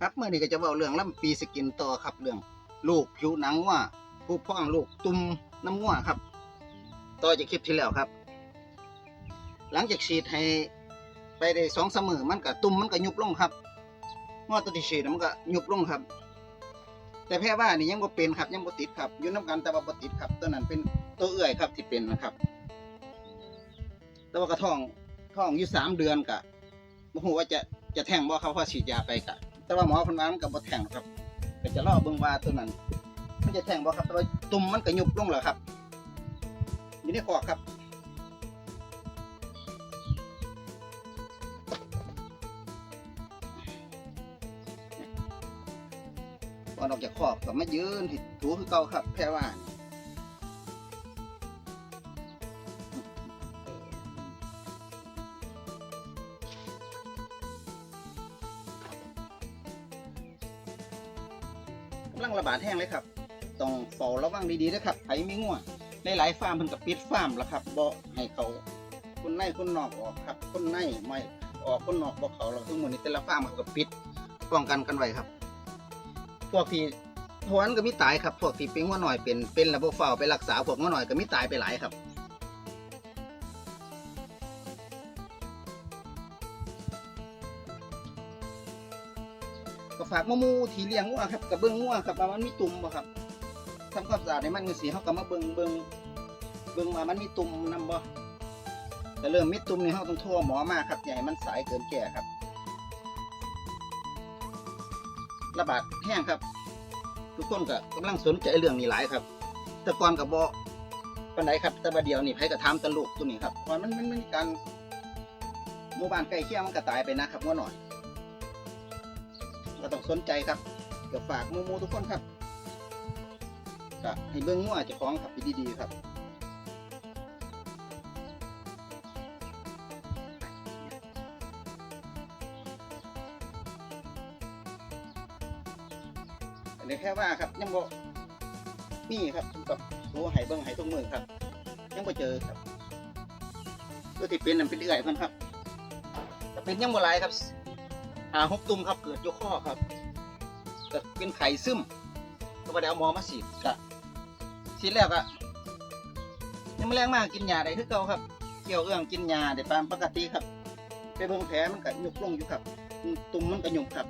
ครับเมื่อนี้ก็จะเว้าเรื่องลำปีสกินต่อครับเรื่องลูกผิวหนังว่าผู้พ้องลูกตุ่มน้ำง่วครับ ต่อจากคลิปที่แล้วครับ หลังจากฉีดให้ไปได้สองสามมือมันก็ตุ่มมันก็ยุบลงครับงอตัวที่ฉีดมันก็ยุบลงครับ แต่แพร่ว่านี่ยังบ่เป็นครับยังบ่ติดครับอยู่น้ำกันแต่ว่าบ่ติดครับ ตัวนั้นเป็นตัวเอื้อยครับที่เป็นนะครับ แต่ว่ากระท้องท้องอยู่สามเดือนกะบ่ฮู้ว่าจะจะแทงบ่ครับเพราะฉีดยาไปกะ แต่ว่าหมอเพิ่นว่ามันก็บ่แทงครับก็จะรอเบิ่งว่าตัวนั้น มันจะแทงบ่ครับแต่ว่าตุ่มมันก็ยุบลงแล้วครับอยู่ในคอครับก่อนออกจากคอกก็มายืนที่ถูคือเก่าครับแพรว่าำลังระบาดแห้งเลยครับ ต้องเฝ้าระวังดีๆนะครับไผมีงัวหลายๆฟาร์มเพิ่นก็ปิดฟาร์มแล้วครับบ่ให้เขาคนในคนนอกออกครับ คนในไม่ออกคนนอกบ่เขาแล้วทั้งหมดนี้แต่ละฟาร์มเขาก็ปิดป้องกันกันไว้ครับ พวกที่พวกนั้นก็มีตายครับ พวกที่เป็นงัวหน่อยเป็นเป็นระบบเฝ้าไปรักษาพวกงัวหน่อยก็มีตายไปหลายครับ ก็ฝากมหมูที่เลี้ยงงัวครับกับเบิ้งงัวครับว่ามันมีตุ่มบ่ครับทำความสะอาดให้มันจังซี่เฮาก็มาเบิ่งเบิ่งเบิ่งว่ามันมีตุ่มนำบ่แต่เริ่มมีตุ่มนี่เฮาต้องโทรหมอมาครับอย่าให้มันสายเกินแก่ครับ ระบาดแห้งครับ ทุกคนก็กำลังสนใจเรื่องนี้หลายครับ แต่ก่อนก็บ่ปานใดครับ แต่บัดเดียวนี่ไผก็ถามตลูกตัวนี้ครับเพราะมันมันมันการหมู่บ้านใกล้เคียงมันก็ตายไปนะครับงัวหน่อย ก็ต้องสนใจครับก็ฝากหมูทุกคนครับก็ให้เบิ่งงัวเจ้าของครับดีๆครับอันนี้แค่ว่าครับยังบ่มีครับกับรู้ให้เบิ่งให้ทุกมือครับ ยังบ่เจอครับตัวที่เป็นนั่นเป็นเอื่อยเพิ่นครับก็เป็นยังบ่หลายครับ หาหกตุ่มครับเกิดยู่ข้อครับก็เป็นไข่ซึมก็ได้เอาหมอมาฉีดก็ฉีดแล้วก็ยังไม่แรงมากกินยาได้คือเก่าครับ เกี่ยวเอื้องกินยาได้ตามปกติครับ ไปเบิ่งแผลมันก็ยุบลงอยู่ครับ ตุ่มมันก็ยุบครับ